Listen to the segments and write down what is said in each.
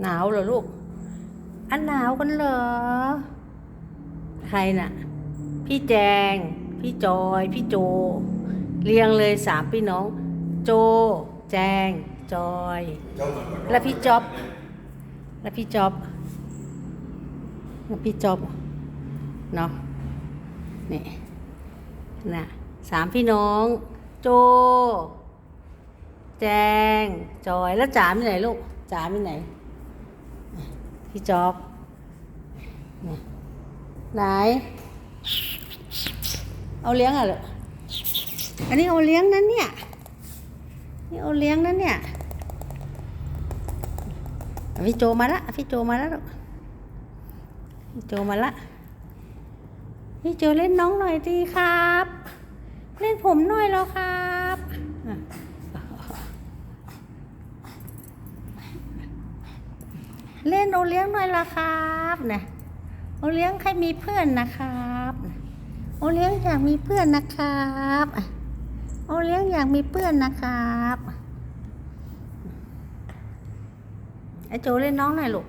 หนาวเหรอลูก อันหนาวกันเหรอ ใครน่ะ พี่แจง พี่จอย พี่โจ เรียงเลยสามพี่น้อง โจ แจง จอย แล้วพี่จ๊อบ แล้วพี่จ๊อบแล้วพี่จ๊อบ เนาะ นี่น่ะสามพี่น้อง โจ แจง จอย แล้วจ๋ามีไหนลูกจ๋ามีไหน พี่จ๊อบนี่ไหน เอาเลี้ยงอะลูกอันนี้เอาเลี้ยงนั้นเนี่ย นี่เอาเลี้ยงนั้นเนี่ย พี่โจมาละ พี่โจมาแล้วลูกพี่โจมาละ พี่โจเล่นน้องหน่อยดีครับ เล่นผมหน่อยแล้วครับอะ เล่นโอเลี้ยงหน่อยละครับนี่ยโอเลี้ยงใครมีเพื่อนนะครับโอเลี้ยงอยากมีเพื่อนนะครับโอเลี้ยงอยากมีเพื่อนนะครับไอโจเล่นน้องหน่อยลูก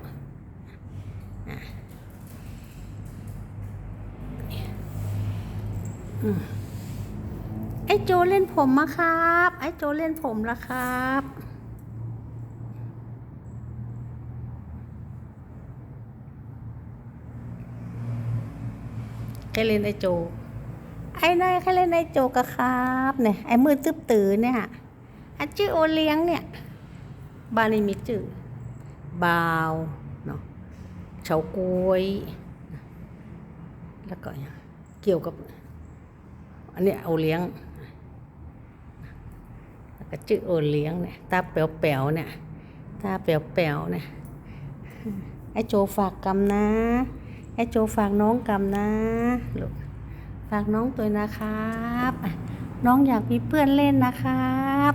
ไอโจเล่นผมมาครับ ไอโจเล่นผมละครับ ใครเล่นไอโจ ไอ้นายใครเล่นไอโจกะครับเนี่ยไอ้มือตึ๊บตื่นเนี่ยอันชื่อโอเลี้ยงเนี่ยบาลีมิจือบาวเนาะเฉากวย แล้วก็อย่างเกี่ยวกับอันนี้โอเลี้ยงแล้วก็ชื่อโอเลี้ยงเนี่ยตาแป๋วๆเนี่ยตาแป๋วๆเนี่ยไอ้โจฝากกรรมนะ ไอ้โจฝากน้องกรรมนะลูกฝากน้องตัวนะครับน้องอยากมีเพื่อนเล่นนะครับ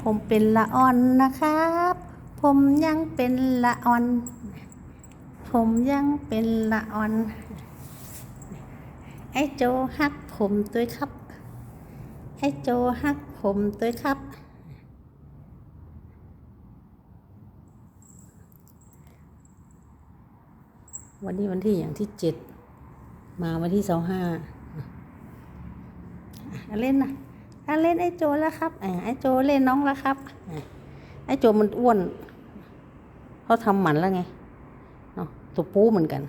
ผมเป็นละอ่อนนะครับ ผมยังเป็นละอ่อน ผมยังเป็นละอ่อนไอ้โจฮักผมตัวครับไอ้โจฮักผมตัวครับ วันนี้วันที่อย่างที่เจ็ดมาวันที่สองห้าเล่นนะอาเล่นไอ้โจแล้วครับอไอ้โจเล่นน้องแล้วครับไอ้โจมันอ้วนเขาทำหมันแล้วไงเนาะตัวปูเหมือนกัน